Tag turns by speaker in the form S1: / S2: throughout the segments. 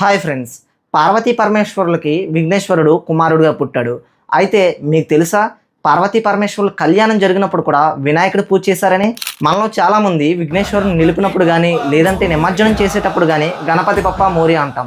S1: Hi friends. Parvati పరమేశ్వరులకి విఘ్నేశ్వరుడు కుమారుడుగా పుట్టాడు. అయితే మీకు తెలుసా పార్వతీ పరమేశ్వరుల కళ్యాణం జరిగినప్పుడు కూడా వినాయకుడు పూజ చేశారని? మనలో చాలామంది విఘ్నేశ్వరుని నిలిపినప్పుడు కానీ లేదంటే నిమజ్జనం చేసేటప్పుడు కానీ గణపతి పప్ప మోరియా అంటాం.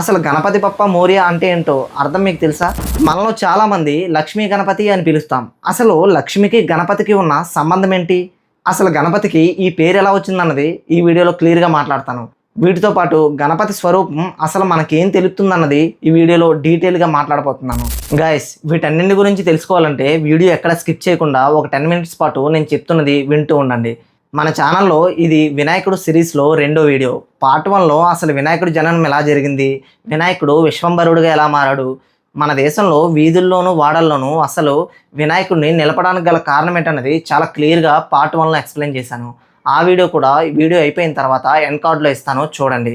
S1: అసలు గణపతి పప్ప మోరియా అంటే ఏంటో అర్థం మీకు తెలుసా? మనలో చాలామంది లక్ష్మీ గణపతి అని పిలుస్తాం. అసలు లక్ష్మికి గణపతికి ఉన్న సంబంధం ఏంటి? అసలు గణపతికి ఈ పేరు ఎలా వచ్చిందన్నది ఈ వీడియోలో క్లియర్గా మాట్లాడతాను. వీటితో పాటు గణపతి స్వరూపం అసలు మనకేం తెలుస్తుందన్నది ఈ వీడియోలో డీటెయిల్గా మాట్లాడబోతున్నాను. గాయస్ వీటన్నింటి గురించి తెలుసుకోవాలంటే వీడియో ఎక్కడ స్కిప్ చేయకుండా ఒక టెన్ మినిట్స్ పాటు నేను చెప్తున్నది వింటూ ఉండండి. మన ఛానల్లో ఇది వినాయకుడు సిరీస్లో రెండో వీడియో. పార్ట్ వన్లో అసలు వినాయకుడు జననం ఎలా జరిగింది? వినాయకుడు విశ్వంభరుడుగా ఎలా మారాడు? మన దేశంలో వీధుల్లోనూ వాడల్లోనూ అసలు వినాయకుడిని నిలపడానికి గల కారణం ఏంటన్నది చాలా క్లియర్గా పార్ట్ వన్లో ఎక్స్ప్లెయిన్ చేశాను. ఆ వీడియో కూడా ఈ వీడియో అయిపోయిన తర్వాత ఎండ్ కార్డ్లో ఇస్తాను చూడండి.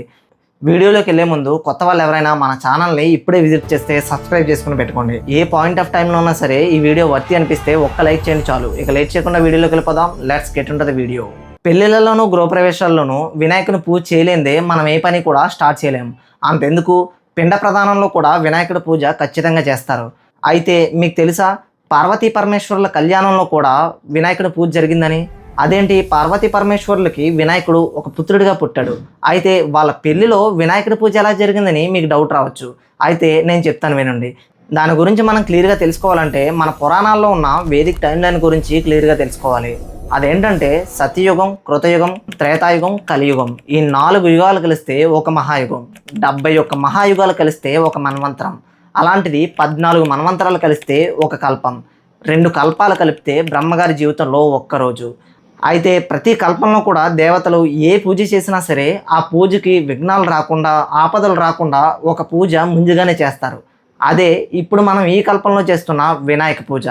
S1: వీడియోలోకి వెళ్ళే ముందు కొత్త వాళ్ళు ఎవరైనా మన ఛానల్ని ఇప్పుడే విజిట్ చేస్తే సబ్స్క్రైబ్ చేసుకుని పెట్టుకోండి. ఏ పాయింట్ ఆఫ్ టైంలో ఉన్నా సరే ఈ వీడియో వర్తి అనిపిస్తే ఒక్క లైక్ చేయండి చాలు. ఇక లేట్ చేయకుండా వీడియోలోకి వెళ్ళిపోదాం. లెట్స్ గెట్ ఉంటుంది వీడియో పెళ్ళిళ్ళలోనూ గృహప్రవేశాల్లోనూ వినాయకుని పూజ చేయలేందే మనం ఏ పని కూడా స్టార్ట్ చేయలేము అంతెందుకు? పిండ ప్రధానంలో కూడా వినాయకుడి పూజ ఖచ్చితంగా చేస్తారు. అయితే మీకు తెలుసా? పార్వతీ పరమేశ్వరుల కళ్యాణంలో కూడా వినాయకుడి పూజ జరిగిందని? అదేంటి? పార్వతీ పరమేశ్వరులకి వినాయకుడు ఒక పుత్రుడిగా పుట్టాడు. అయితే వాళ్ళ పెళ్ళిలో వినాయకుడి పూజ ఎలా జరిగిందని మీకు డౌట్ రావచ్చు. అయితే నేను చెప్తాను వినండి. దాని గురించి మనం క్లియర్గా తెలుసుకోవాలంటే మన పురాణాల్లో ఉన్న వేదిక టైం లైన్ గురించి క్లియర్గా తెలుసుకోవాలి. అదేంటంటే సత్యయుగం కృతయుగం త్రేతాయుగం కలియుగం ఈ నాలుగు యుగాలు కలిస్తే ఒక మహాయుగం. డెబ్బై ఒక్క మహాయుగాలు కలిస్తే ఒక మన్వంతరం. అలాంటిది పద్నాలుగు మన్వంతరాలు కలిస్తే ఒక కల్పం. రెండు కల్పాలు కలిపితే బ్రహ్మగారి జీవితంలో ఒక్కరోజు అయితే ప్రతి కల్పంలో కూడా దేవతలు ఏ పూజ చేసినా సరే ఆ పూజకి విఘ్నాలు రాకుండా ఆపదలు రాకుండా ఒక పూజ ముందుగానే చేస్తారు. అదే ఇప్పుడు మనం ఈ కల్పంలో చేస్తున్న వినాయక పూజ.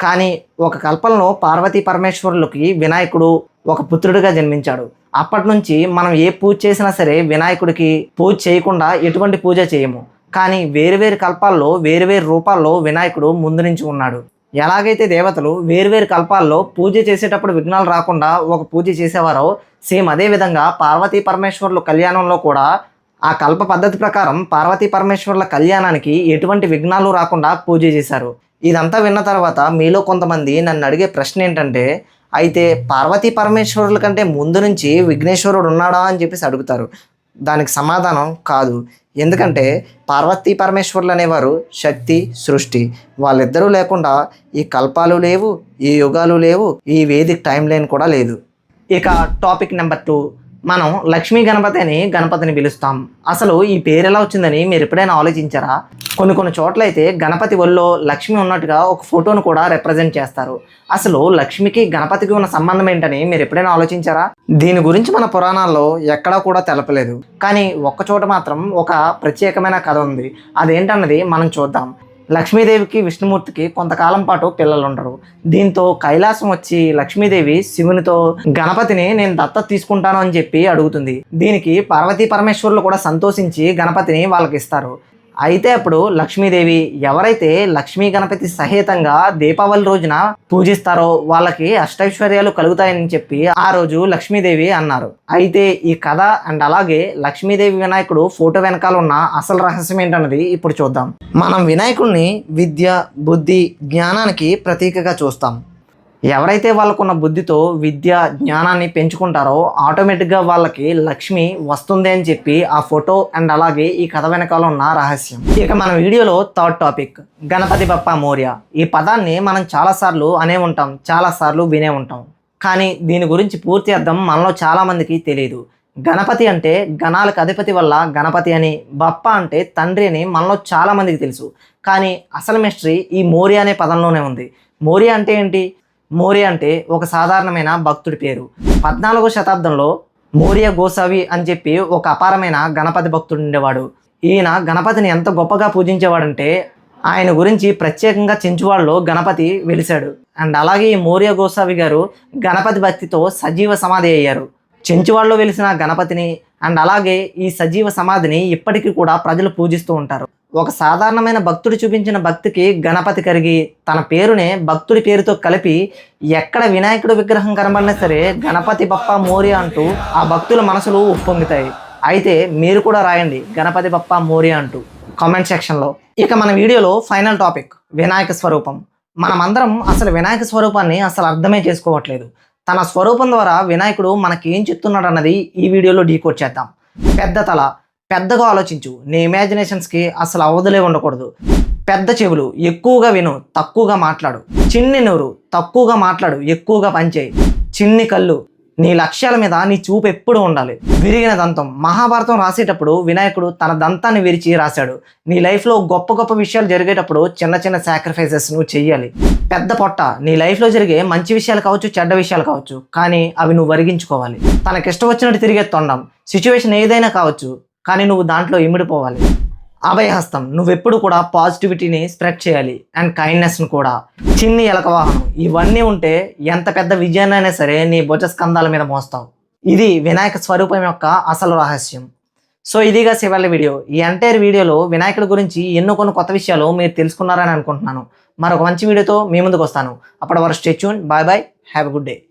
S1: కానీ ఒక కల్పంలో పార్వతీ పరమేశ్వరులకి వినాయకుడు ఒక పుత్రుడిగా జన్మించాడు. అప్పటి నుంచి మనం ఏ పూజ చేసినా సరే వినాయకుడికి పూజ చేయకుండా ఎటువంటి పూజ చేయము. కానీ వేరువేరు కల్పాల్లో వేరువేరు రూపాల్లో వినాయకుడు ముందు నుంచి ఉన్నాడు. ఎలాగైతే దేవతలు వేర్వేరు కల్పాల్లో పూజ చేసేటప్పుడు విఘ్నాలు రాకుండా ఒక పూజ చేసేవారో సేమ్ అదే విధంగా పార్వతీ పరమేశ్వరుల కళ్యాణంలో కూడా ఆ కల్ప పద్ధతి ప్రకారం పార్వతీ పరమేశ్వరుల కళ్యాణానికి ఎటువంటి విఘ్నాలు రాకుండా పూజ చేశారు. ఇదంతా విన్న తర్వాత మీలో కొంతమంది నన్ను అడిగే ప్రశ్న ఏంటంటే అయితే పార్వతీ పరమేశ్వరుల కంటే ముందు నుంచి విఘ్నేశ్వరుడు ఉన్నాడా అని చెప్పేసి అడుగుతారు. దానికి సమాధానం కాదు. ఎందుకంటే పార్వతీ పరమేశ్వరులు అనేవారు శక్తి సృష్టి. వాళ్ళిద్దరూ లేకుండా ఈ కల్పాలు లేవు ఈ యుగాలు లేవు ఈ వేదిక టైం లైన్ కూడా లేదు. ఇక టాపిక్ నెంబర్ టూ. మనం లక్ష్మీ గణపతి అని గణపతిని పిలుస్తాం. అసలు ఈ పేరు ఎలా వచ్చిందని మీరు ఎప్పుడైనా ఆలోచించారా? కొన్ని కొన్ని చోట్ల అయితే గణపతి ఒళ్ళో లక్ష్మి ఉన్నట్టుగా ఒక ఫోటోను కూడా రిప్రజెంట్ చేస్తారు. అసలు లక్ష్మికి గణపతికి ఉన్న సంబంధం ఏంటని మీరు ఎప్పుడైనా ఆలోచించారా? దీని గురించి మన పురాణాల్లో ఎక్కడా కూడా తెలపలేదు. కానీ ఒక్క చోట మాత్రం ఒక ప్రత్యేకమైన కథ ఉంది. అదేంటన్నది మనం చూద్దాం. లక్ష్మీదేవికి విష్ణుమూర్తికి కొంతకాలం పాటు పిల్లలు ఉండరు దీంతో కైలాసం వచ్చి లక్ష్మీదేవి శివునితో గణపతిని నేను దత్త తీసుకుంటాను అని చెప్పి అడుగుతుంది. దీనికి పార్వతీ పరమేశ్వరులు కూడా సంతోషించి గణపతిని వాళ్ళకి ఇస్తారు అయితే అప్పుడు లక్ష్మీదేవి ఎవరైతే లక్ష్మీ గణపతి సహేతంగా దీపావళి రోజున పూజిస్తారో వాళ్ళకి అష్టైశ్వర్యాలు కలుగుతాయని చెప్పి ఆ రోజు లక్ష్మీదేవి అన్నారు. అయితే ఈ కథ అండ్ అలాగే లక్ష్మీదేవి వినాయకుడు ఫోటో వెనకాల ఉన్న అసలు రహస్యం ఏంటన్నది ఇప్పుడు చూద్దాం. మనం వినాయకుడిని విద్య బుద్ధి జ్ఞానానికి ప్రతీకగా చూస్తాం. ఎవరైతే వాళ్ళకున్న బుద్ధితో విద్య జ్ఞానాన్ని పెంచుకుంటారో ఆటోమేటిక్గా వాళ్ళకి లక్ష్మి వస్తుంది అని చెప్పి ఆ ఫోటో అండ్ అలాగే ఈ కథ వెనకాల ఉన్న రహస్యం. ఇక మన వీడియోలో థర్డ్ టాపిక్ గణపతి బప్ప మౌర్య. ఈ పదాన్ని మనం చాలాసార్లు అనే ఉంటాం చాలాసార్లు వినే ఉంటాం. కానీ దీని గురించి పూర్తి అర్థం మనలో చాలామందికి తెలియదు గణపతి అంటే గణాలకు అధిపతి వల్ల గణపతి అని బప్ప అంటే తండ్రి అని మనలో చాలామందికి తెలుసు. కానీ అసలు మిస్టరీ ఈ మౌర్య అనే పదంలోనే ఉంది. మౌర్య అంటే ఏంటి? మౌర్య అంటే ఒక సాధారణమైన భక్తుడి పేరు. పద్నాలుగో శతాబ్దంలో మౌర్య గోసావి అని చెప్పి ఒక అపారమైన గణపతి భక్తుడు ఉండేవాడు. ఈయన గణపతిని ఎంత గొప్పగా పూజించేవాడంటే ఆయన గురించి ప్రత్యేకంగా చెంచువాడలో గణపతి వెలిశాడు. అండ్ అలాగే ఈ మౌర్య గోసావి గారు గణపతి భక్తితో సజీవ సమాధి అయ్యారు. చెంచువాడలో వెలిసిన గణపతిని అండ్ అలాగే ఈ సజీవ సమాధిని ఇప్పటికీ కూడా ప్రజలు పూజిస్తూ ఉంటారు. ఒక సాధారణమైన భక్తుడు చూపించిన భక్తికి గణపతి కరిగి తన పేరునే భక్తుడి పేరుతో కలిపి ఎక్కడ వినాయకుడు విగ్రహం కనబడినా సరే గణపతి బప్ప మోరి అంటూ ఆ భక్తుల మనసులు ఉప్పొంగుతాయి. అయితే మీరు కూడా రాయండి గణపతి బప్ప మోరియా అంటూ కామెంట్ సెక్షన్లో. ఇక మన వీడియోలో ఫైనల్ టాపిక్ వినాయక స్వరూపం. మనమందరం అసలు వినాయక స్వరూపాన్ని అసలు అర్థమే చేసుకోవట్లేదు. తన స్వరూపం ద్వారా వినాయకుడు మనకి ఏం చెప్తున్నాడు అన్నది ఈ వీడియోలో డీకోడ్ చేద్దాం. పెద్ద తల పెద్దగా ఆలోచించు. నీ ఇమాజినేషన్స్కి అసలు అవధులే ఉండకూడదు. పెద్ద చెవులు ఎక్కువగా విను తక్కువగా మాట్లాడు. చిన్ని నోరు తక్కువగా మాట్లాడు ఎక్కువగా పనిచేయి. చిన్ని కళ్ళు నీ లక్ష్యాల మీద నీ చూపు ఎప్పుడు ఉండాలి. విరిగిన దంతం మహాభారతం రాసేటప్పుడు వినాయకుడు తన దంతాన్ని విరిచి రాశాడు. నీ లైఫ్లో గొప్ప గొప్ప విషయాలు జరిగేటప్పుడు చిన్న చిన్న సాక్రిఫైసెస్ నువ్వు చెయ్యాలి. పెద్ద పొట్ట నీ లైఫ్లో జరిగే మంచి విషయాలు కావచ్చు చెడ్డ విషయాలు కావచ్చు కానీ అవి నువ్వు వరిగించుకోవాలి తనకిష్టం వచ్చినట్టు తిరిగే తొండం సిచ్యువేషన్ ఏదైనా కావచ్చు కానీ నువ్వు దాంట్లో ఇమిడిపోవాలి అభయహస్తం. నువ్వెప్పుడు కూడా పాజిటివిటీని స్ప్రెడ్ చేయాలి. అండ్ కైండ్నెస్ను కూడా. చిన్ని ఎలక వాహనం. ఇవన్నీ ఉంటే ఎంత పెద్ద విజయాన్నైనా సరే నీ భుజ స్కంధాల మీద మోస్తావు. ఇది వినాయక స్వరూపం యొక్క అసలు రహస్యం. సో ఇదిగా శివాళ్ళ వీడియో. ఈ ఎంటైర్ వీడియోలో వినాయకుడి గురించి ఎన్నో కొన్ని కొత్త విషయాలు మీరు తెలుసుకున్నారని అనుకుంటున్నాను. మరొక మంచి వీడియోతో మీ ముందుకు వస్తాను. అప్పటి వరకు stay tuned bye bye have good day